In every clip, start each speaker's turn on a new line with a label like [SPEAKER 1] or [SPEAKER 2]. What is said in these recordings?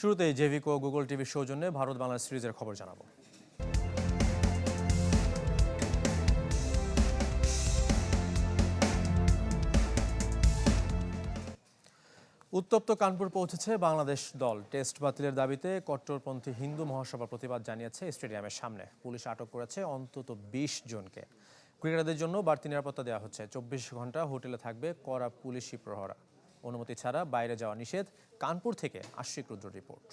[SPEAKER 1] শুরুতে জেভিকো গুগল টিভির সৌজন্যে ভারত বাংলা সিরিজের খবর জানাবো উত্তপ্ত কানপুর পৌঁছেছে বাংলাদেশ দল টেস্ট বাতিলের দাবিতে কট্টরপন্থী হিন্দু মহাসভা প্রতিবাদ জানিয়েছে স্টেডিয়ামের সামনে পুলিশ আটক করেছে অন্তত বিশ জনকে ক্রিকেটারদের জন্য বাড়তি নিরাপত্তা দেওয়া হচ্ছে চব্বিশ ঘন্টা হোটেলে থাকবে কড়া পুলিশি প্রহরা অনুমতি ছাড়া বাইরে যাওয়া নিষেধ কানপুর থেকে আশ্বিক রুদ্র রিপোর্ট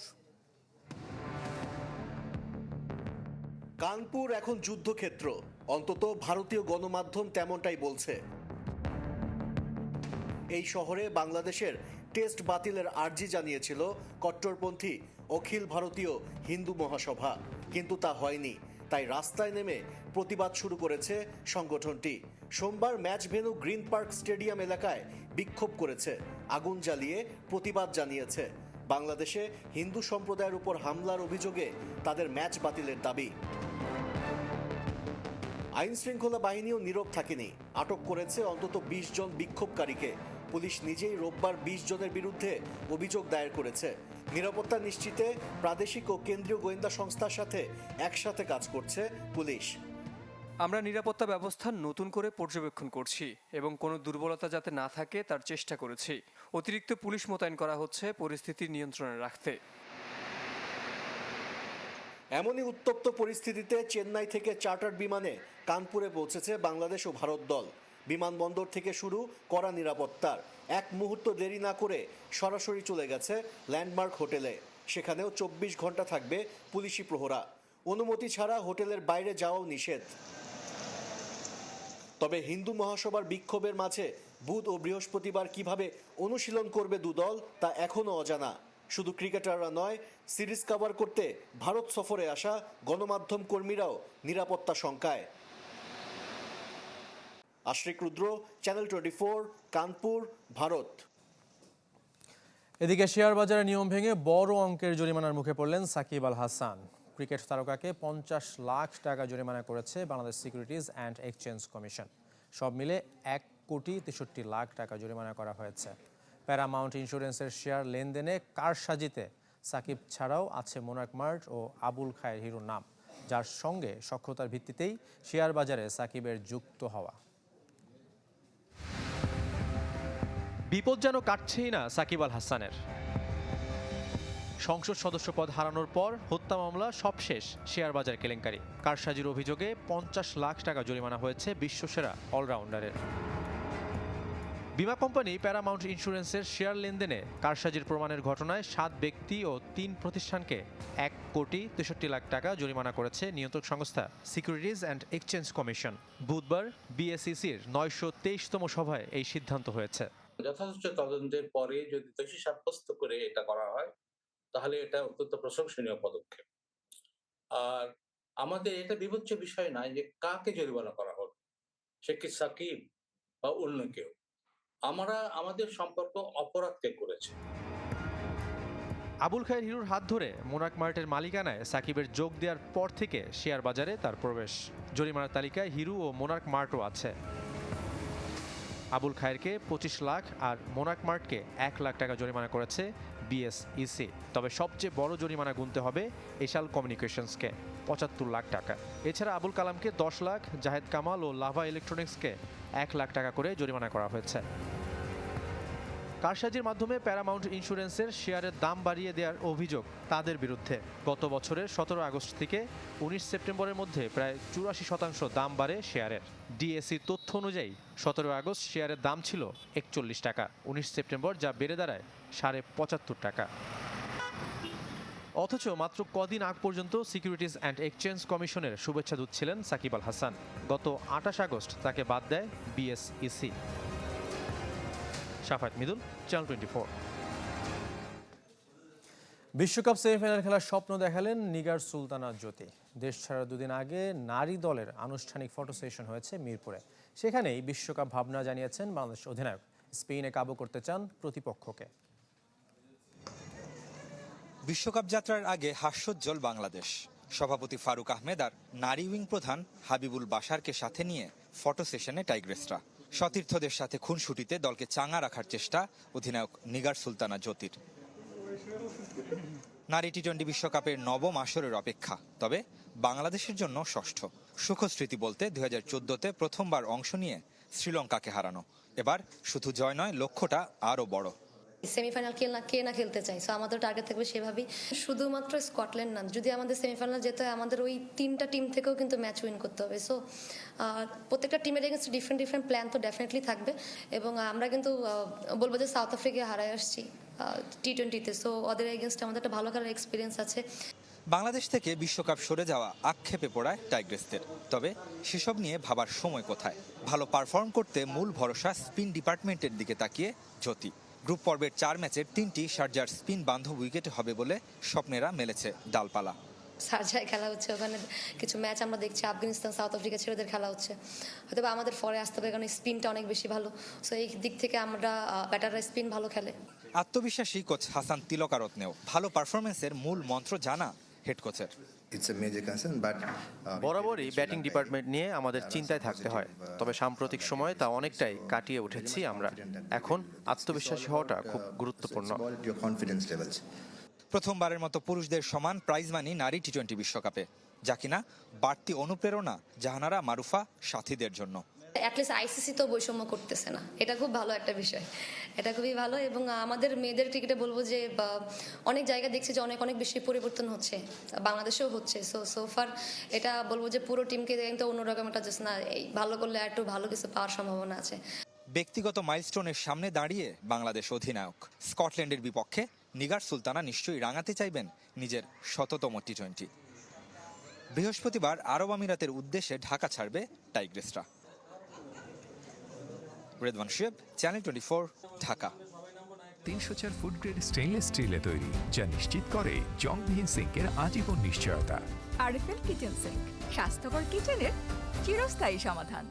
[SPEAKER 2] কানপুর এখন যুদ্ধক্ষেত্র অন্তত ভারতীয় গণমাধ্যম তেমনটাই বলছে এই শহরে বাংলাদেশের টেস্ট বাতিলের আর্জি জানিয়েছিল কট্টরপন্থী অখিল ভারতীয় হিন্দু মহাসভা কিন্তু তা হয়নি তাই রাস্তায় নেমে প্রতিবাদ শুরু করেছে সংগঠনটি সোমবার match venue green park stadium এলাকায় বিক্ষোভ করেছে আগুন জ্বালিয়ে প্রতিবাদ জানিয়েছে বাংলাদেশে হিন্দু সম্প্রদায়ের উপর হামলার অভিযোগে তাদের ম্যাচ বাতিলের দাবি আইন শৃঙ্খলা বাহিনীও নীরব থাকেনি আটক করেছে অন্তত ২০ জন বিক্ষোভকারীকে পুলিশ নিজেই রোববার বিশ জনের বিরুদ্ধে অভিযোগ দায়ের করেছে নিরাপত্তা নিশ্চিতে প্রাদেশিক ও কেন্দ্রীয় গোয়েন্দা সংস্থার সাথে একসাথে কাজ করছে পুলিশ
[SPEAKER 3] আমরা নিরাপত্তা ব্যবস্থা নতুন করে পর্যবেক্ষণ করছি এবং কোনো দুর্বলতা যাতে না থাকে তার চেষ্টা করেছি অতিরিক্ত পুলিশ মোতায়েন করা হচ্ছে পরিস্থিতি নিয়ন্ত্রণে রাখতে
[SPEAKER 2] এমনই উত্তপ্ত পরিস্থিতিতে চেন্নাই থেকে চার্টার বিমানে কানপুরে পৌঁছেছে বাংলাদেশ ও ভারত দল বিমানবন্দর থেকে শুরু করা নিরাপত্তার এক মুহূর্ত দেরি না করে সরাসরি চলে গেছে ল্যান্ডমার্ক হোটেলে সেখানেও চব্বিশ ঘন্টা থাকবে পুলিশি প্রহরা অনুমতি ছাড়া হোটেলের বাইরে যাওয়াও নিষেধ তবে হিন্দু মহাসভার বিক্ষোভের মাঝে বুধ ও বৃহস্পতিবার কিভাবে অনুশীলন করবে দুদল তা এখনও অজানা শুধু ক্রিকেটাররা নয় সিরিজ কাভার করতে ভারত সফরে আসা গণমাধ্যম কর্মীরাও নিরাপত্তা শঙ্কায় আশ্রিক রুদ্র channel twenty four Kanpur Bharat
[SPEAKER 1] এদিকে শেয়ার বাজারে নিয়ম ভেঙে বড় অঙ্কের জরিমানার মুখে পড়লেন সাকিব আল হাসান ক্রিকেট তারকাকে পঞ্চাশ লাখ টাকা জরিমানা করেছে Bangladesh securities and exchange commission সব মিলে এক কোটি তেষট্টি লাখ টাকা জরিমানা করা হয়েছে প্যারামাউন্ট ইন্স্যুরেন্সের শেয়ার লেনদেনে কারসাজিতে সাকিব ছাড়াও আছে মোনাক মার্ট ও আবুল খায়ের হিরোর নাম যার সঙ্গে সক্ষতার ভিত্তিতেই শেয়ার বাজারে সাকিবের যুক্ত হওয়া বিপদ যেন কাটছেই না সাকিব আল হাসানের সংসদ সদস্য পদ হারানোর পর হত্যা মামলা সবশেষ শেয়ার বাজার কেলেঙ্কারি কারসাজির অভিযোগে পঞ্চাশ লাখ টাকা জরিমানা হয়েছে বিশ্বসেরা অলরাউন্ডারের বিমা কোম্পানি প্যারামাউন্ট ইন্স্যুরেন্সের শেয়ার লেনদেনে কারসাজির প্রমাণের ঘটনায় সাত ব্যক্তি ও তিন প্রতিষ্ঠানকে এক কোটি তেষট্টি লাখ টাকা জরিমানা করেছে নিয়ন্ত্রক সংস্থা সিকিউরিটিজ অ্যান্ড এক্সচেঞ্জ কমিশন বুধবার বিএসিসির নয়শো তেইশতম সভায় এই সিদ্ধান্ত হয়েছে
[SPEAKER 4] যথাযথ তদন্তের পরে যদি দোষী সাব্যস্ত করে এটা করা হয় তাহলে এটা অত্যন্ত প্রশংসনীয় পদক্ষেপ আর আমাদের এটা বিভচ্য বিষয় নয় যে কাকে জরিমানা করা হল সে কি সাকিব বা অন্য কেউ আমরা আমাদের সম্পর্ক অপরাধকে করেছে
[SPEAKER 1] আবুল খায়ের হিরুর হাত ধরে মোনাক মার্টের মালিকানায় সাকিবের যোগ দেওয়ার পর থেকে শেয়ার বাজারে তার প্রবেশ জরিমানার তালিকায় হিরু ও মোনাক মার্টও আছে আবুল খায়েরকে পঁচিশ লাখ আর মোনাক মার্টকে এক লাখ টাকা জরিমানা করেছে বিএসইসি তবে সবচেয়ে বড় জরিমানা গুনতে হবে এশাল কমিউনিকেশনসকে পঁচাত্তর লাখ টাকা এছাড়া আবুল কালামকে দশ লাখ জাহেদ কামাল ও লাভা ইলেকট্রনিক্সকে এক লাখ টাকা করে জরিমানা করা হয়েছে কারসাজির মাধ্যমে প্যারামাউন্ট ইন্স্যুরেন্সের শেয়ারের দাম বাড়িয়ে দেওয়ার অভিযোগ তাদের বিরুদ্ধে গত বছরের সতেরো আগস্ট থেকে উনিশ সেপ্টেম্বরের মধ্যে প্রায় চুরাশি শতাংশ দাম বাড়ে শেয়ারের ডিএসি তথ্য অনুযায়ী সতেরো আগস্ট শেয়ারের দাম ছিল একচল্লিশ টাকা উনিশ সেপ্টেম্বর যা বেড়ে দাঁড়ায় সাড়ে পঁচাত্তর টাকা অথচ মাত্র কদিন আগ পর্যন্ত সিকিউরিটিজ অ্যান্ড এক্সচেঞ্জ কমিশনের শুভেচ্ছা দূত ছিলেন সাকিব আল হাসান গত আটাশ আগস্ট তাকে বাদ দেয় BSEC Safayat Midul channel twenty four বিশ্বকাপ সেমিফাইনাল খেলার স্বপ্ন দেখালেন নিগার সুলতানা জ্যোতি দেশ ছাড়া দুদিন আগে নারী দলের আনুষ্ঠানিক ফটো সেশন হয়েছে মিরপুরে সেখানেই বিশ্বকাপ ভাবনা জানিয়েছেন বাংলাদেশ অধিনায়ক স্পেনে কাবু করতে চান প্রতিপক্ষকে
[SPEAKER 2] বিশ্বকাপ যাত্রার আগে হাস্যোজ্জ্বল বাংলাদেশ সভাপতি ফারুক আহমেদ আর নারী উইং প্রধান হাবিবুল বাসারকে সাথে নিয়ে ফটো সেশনে টাইগ্রেসরা সতীর্থদের সাথে খুনসুটিতে দলকে চাঙা রাখার চেষ্টা অধিনায়ক নিগার সুলতানা জ্যোতির
[SPEAKER 1] নারী টি টোয়েন্টি বিশ্বকাপের নবম আসরের অপেক্ষা তবে বাংলাদেশের জন্য ষষ্ঠ সুখস্মৃতি বলতে দুই হাজার চোদ্দতে প্রথমবার অংশ নিয়ে শ্রীলঙ্কাকে হারানো এবার শুধু জয় নয় লক্ষ্যটা আরও বড়
[SPEAKER 5] সেমিফাইনাল কে না কে না খেলতে চাই সো আমাদের টার্গেট থাকবে সেভাবেই শুধুমাত্র স্কটল্যান্ড না যদি আমাদের সেমিফাইনাল যেতে হয় আমাদের ওই তিনটা টিম থেকেও কিন্তু ম্যাচ উইন করতে হবে সো প্রত্যেকটা টিমের এগেন্স্ট ডিফারেন্ট ডিফারেন্ট প্ল্যান তো ডেফিনেটলি থাকবে এবং আমরা কিন্তু বলবো যে সাউথ আফ্রিকা হারায় আসছি টি টোয়েন্টিতে সো ওদের এগেনস্ট আমাদের একটা ভালো খেলার এক্সপিরিয়েন্স আছে
[SPEAKER 1] বাংলাদেশ থেকে বিশ্বকাপ সরে যাওয়া আক্ষেপে পড়ায় টাইগ্রেসদের তবে সেসব নিয়ে ভাবার সময় কোথায় ভালো পারফর্ম করতে মূল ভরসা স্পিন ডিপার্টমেন্টের দিকে তাকিয়ে জ্যোতি গ্রুপ পর্বের চার ম্যাচের তিনটি সার্জার স্পিন বান্ধব উইকেটে হবে বলে স্বপ্নেরা মেলেছে ডালপালা
[SPEAKER 5] সার্জায় খেলা হচ্ছে ওখানে কিছু ম্যাচ আমরা দেখছি আফগানিস্তান সাউথ আফ্রিকা ছেলেদের খেলা হচ্ছে হয়তো আমাদের ফরে আসতে হবে কারণ স্পিনটা অনেক বেশি ভালো সো এই দিক থেকে আমরা ব্যাটাররা স্পিন ভালো খেলে
[SPEAKER 1] আত্মবিশ্বাসী কোচ হাসান তিলকারত্নেও ভালো পারফরমেন্সের মূল মন্ত্র জানা হেড কোচের uh, বরাবরই ব্যাটিং ডিপার্টমেন্ট নিয়ে আমাদের চিন্তায় থাকতে হয় uh, তবে সাম্প্রতিক সময়ে তা অনেকটাই কাটিয়ে উঠেছি আমরা এখন আত্মবিশ্বাসী হওয়াটা খুব uh, গুরুত্বপূর্ণ প্রথমবারের মতো পুরুষদের সমান প্রাইজ মানি নারী টি টোয়েন্টি বিশ্বকাপে যা কিনা বাড়তি অনুপ্রেরণা জাহানারা মারুফা সাথীদের জন্য
[SPEAKER 5] অ্যাটলিস্ট আইসিসি তো বৈষম্য করতেছে না এটা খুব ভালো একটা বিষয় এটা খুবই ভালো এবং আমাদের মেয়েদের ক্রিকেটে বলবো যে অনেক জায়গা দেখছি যে অনেক অনেক বেশি পরিবর্তন হচ্ছে বাংলাদেশেও হচ্ছে সো সোফার এটা বলবো যে পুরো টিমকে কিন্তু অন্যরকম একটা জাস্ট না এই ভালো করলে একটু ভালো কিছু পাওয়ার সম্ভাবনা আছে
[SPEAKER 1] ব্যক্তিগত মাইলস্টোনের সামনে দাঁড়িয়ে বাংলাদেশ অধিনায়ক স্কটল্যান্ডের বিপক্ষে নিগার সুলতানা নিশ্চয়ই রাঙাতে চাইবেন নিজের শততম টি টোয়েন্টি বৃহস্পতিবার আরব আমিরাতের উদ্দেশ্যে ঢাকা ছাড়বে টাইগ্রেসরা রেদওয়ান শিব চ্যানেল টোয়েন্টি ঢাকা
[SPEAKER 6] তিনশো চার ফুট গ্রেড স্টেইনলেস স্টিলে তৈরি যা নিশ্চিত করে জংবিহীন সিঙ্কের আজীবন নিশ্চয়তা
[SPEAKER 7] আরএফএল কিচেন সিঙ্ক স্বাস্থ্যকর কিচেনের চিরস্থায়ী সমাধান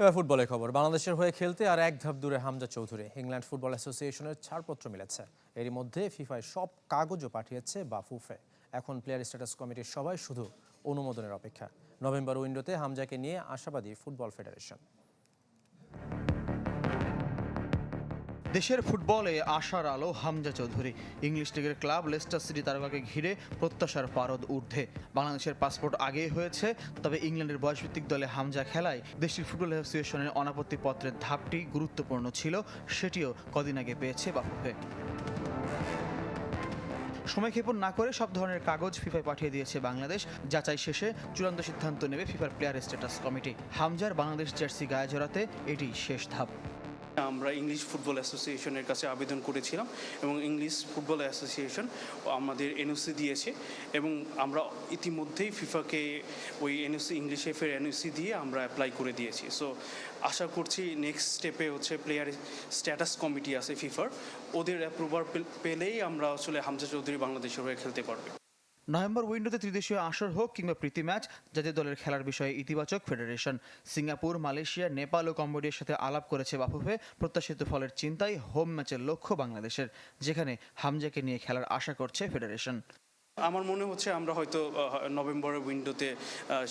[SPEAKER 1] এবার ফুটবলের খবর বাংলাদেশের হয়ে খেলতে আর এক ধাপ দূরে হামজা চৌধুরী ইংল্যান্ড ফুটবল অ্যাসোসিয়েশনের ছাড়পত্র মিলেছে এরই মধ্যে ফিফায় সব কাগজও পাঠিয়েছে বা ফুফে এখন প্লেয়ার স্ট্যাটাস কমিটির সবাই শুধু অনুমোদনের অপেক্ষা নভেম্বর উইন্ডোতে হামজাকে নিয়ে আশাবাদী ফুটবল ফেডারেশন দেশের ফুটবলে আশার আলো হামজা চৌধুরী ইংলিশ লিগের ক্লাব লেস্টার সিটি তারকাকে ঘিরে প্রত্যাশার পারদ ঊর্ধ্বে বাংলাদেশের পাসপোর্ট আগেই হয়েছে তবে ইংল্যান্ডের বয়সভিত্তিক দলে হামজা খেলায় দেশটির ফুটবল অ্যাসোসিয়েশনের অনাপত্তি পত্রের ধাপটি গুরুত্বপূর্ণ ছিল সেটিও কদিন আগে পেয়েছে বাফুফে সময়ক্ষেপণ না করে সব ধরনের কাগজ ফিফায় পাঠিয়ে দিয়েছে বাংলাদেশ যাচাই শেষে চূড়ান্ত সিদ্ধান্ত নেবে ফিফার প্লেয়ার স্ট্যাটাস কমিটি হামজার বাংলাদেশ জার্সি গায়ে জড়াতে এটি শেষ ধাপ
[SPEAKER 8] আমরা ইংলিশ ফুটবল অ্যাসোসিয়েশনের কাছে আবেদন করেছিলাম এবং ইংলিশ ফুটবল অ্যাসোসিয়েশন আমাদের এনওসি দিয়েছে এবং আমরা ইতিমধ্যেই ফিফাকে ওই এনওসি ইংলিশ এফের এনওসি দিয়ে আমরা অ্যাপ্লাই করে দিয়েছি সো আশা করছি নেক্সট স্টেপে হচ্ছে প্লেয়ার স্ট্যাটাস কমিটি আছে ফিফার ওদের অ্যাপ্রুভাল পেলেই আমরা আসলে হামজা চৌধুরী বাংলাদেশের হয়ে খেলতে পারবে
[SPEAKER 1] নভেম্বর উইন্ডোতে ত্রিদেশীয় আসর হোক কিংবা প্রীতি ম্যাচ জাতীয় দলের খেলার বিষয়ে ইতিবাচক ফেডারেশন সিঙ্গাপুর মালয়েশিয়া নেপাল ও কম্বোডিয়ার সাথে আলাপ করেছে বাফুফে প্রত্যাশিত ফলের চিন্তাই হোম ম্যাচের লক্ষ্য বাংলাদেশের যেখানে হামজাকে নিয়ে খেলার আশা করছে ফেডারেশন
[SPEAKER 8] আমার মনে হচ্ছে আমরা হয়তো নভেম্বরের উইন্ডোতে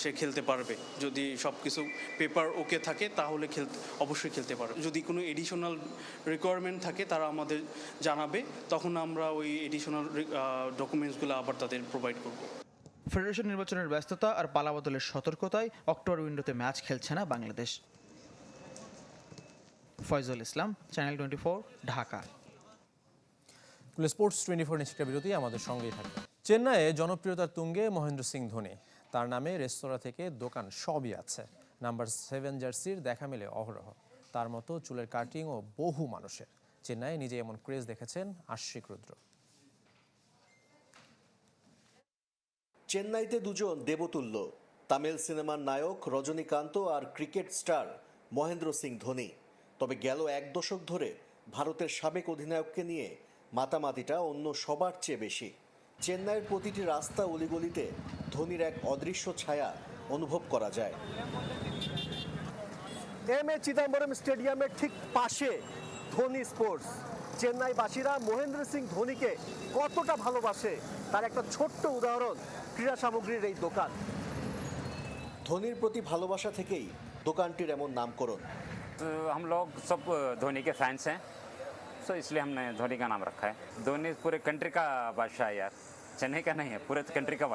[SPEAKER 8] সে খেলতে পারবে যদি সব কিছু পেপার ওকে থাকে তাহলে খেলতে অবশ্যই খেলতে পারবে যদি কোনো এডিশনাল রিকোয়ারমেন্ট থাকে তারা আমাদের জানাবে তখন আমরা ওই এডিশনাল ডকুমেন্টসগুলো আবার তাদের প্রোভাইড করব
[SPEAKER 1] ফেডারেশন নির্বাচনের ব্যস্ততা আর পালাবদলের সতর্কতায় অক্টোবর উইন্ডোতে ম্যাচ খেলছে না Bangladesh Faizul Islam channel twenty Dhaka sports twenty four নিশ্চিত বিরতি আমাদের সঙ্গেই থাকবে চেন্নাইয়ে জনপ্রিয়তার তুঙ্গে মহেন্দ্র সিং ধোনি তার নামে রেস্তোরাঁ থেকে দোকান সবই আছে নাম্বার সেভেন জার্সির দেখা মেলে অহরহ তার মতো চুলের কাটিংও বহু মানুষের চেন্নাইয়ে নিজে এমন ক্রেজ দেখেছেন আশ্বিক রুদ্র
[SPEAKER 2] চেন্নাইতে দুজন দেবতুল্য তামিল সিনেমার নায়ক রজনীকান্ত আর ক্রিকেট স্টার মহেন্দ্র সিং ধোনি তবে গেল এক দশক ধরে ভারতের সাবেক অধিনায়ককে নিয়ে মাতামাতিটা অন্য সবার চেয়ে বেশি চেন্নাইয়ের প্রতিটি রাস্তা অলিগলিতে ধোনির এক অদৃশ্য ছায়া অনুভব করা যায় এম এ চিদম্বরম স্টেডিয়ামের ঠিক পাশে ধোনি স্পোর্টস চেন্নাইবাসীরা মহেন্দ্র সিং ধোনিকে কতটা ভালোবাসে তার একটা ছোট্ট উদাহরণ ক্রীড়া সামগ্রীর এই দোকান ধোনির প্রতি ভালোবাসা থেকেই দোকানটির এমন নামকরণ
[SPEAKER 9] हम সব ধোনিকে ফ্যান্স হ্যাঁ সো ইসলে सो ধোনিকে নাম धोनी का नाम रखा है धोनी पूरे চেন্নাই का नहीं है पूरे कंट्री का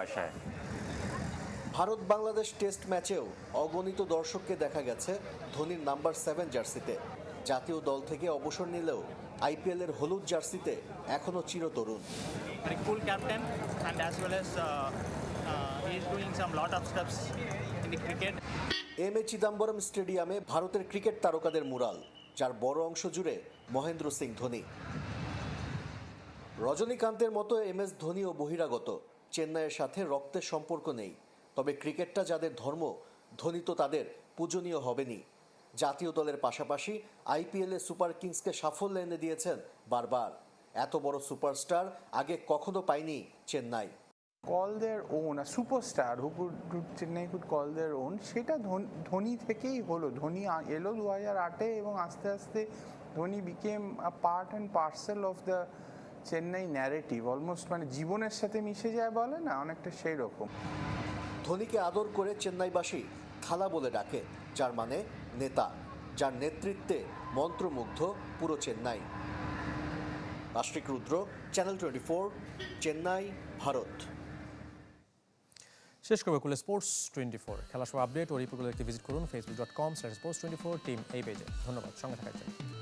[SPEAKER 2] ভারত বাংলাদেশ টেস্ট ম্যাচেও অগণিত দর্শককে দেখা গেছে ধোনির নাম্বার সেভেন জার্সিতে জাতীয় দল থেকে অবসর নিলেও আইপিএলের হলুদ জার্সিতে এখনও চিরতরুণ
[SPEAKER 10] full captain and as well as is doing some lot of steps in the cricket
[SPEAKER 2] M A Chidambaram স্টেডিয়ামে ভারতের ক্রিকেট তারকাদের মুরাল যার বড় অংশ জুড়ে মহেন্দ্র সিং ধোনি রজনীকান্তের মতো এম এস ও বহিরাগত চেন্নাইয়ের সাথে রক্তের সম্পর্ক নেই তবে ক্রিকেটটা যাদের ধর্ম ধোনি তো তাদের পূজনীয় হবেনি জাতীয় দলের পাশাপাশি আইপিএলে সুপার কিংসকে সাফল্য এনে দিয়েছেন বারবার এত বড় সুপারস্টার আগে কখনো পায়নি চেন্নাই
[SPEAKER 11] কল দেয়ার ওন আর superstar who could Chennai could call their own সেটা ধোনি থেকেই হলো ধোনি এলো দু হাজার আটে এবং আস্তে আস্তে Dhoni became a part and parcel of the Chennai narrative almost মানে জীবনের সাথে মিশে যায় বলে না অনেকটা সেই রকম
[SPEAKER 2] ধোনিকে আদর করে চেন্নাইবাসী খালা বলে ডাকে যার মানে নেতা যার নেতৃত্বে মন্ত্রমুগ্ধ পুরো চেন্নাই আশ্রিক রুদ্র channel twenty four Chennai Bharat
[SPEAKER 1] শেষ করবে কুলে স্পোর্টস টোয়েন্টি ফোর খেলা সব আপডেট ও রিপোর্টগুলোকে ভিজিট করুন Facebook dot com sports twenty four team এই পেজে ধন্যবাদ সঙ্গে থাকার জন্য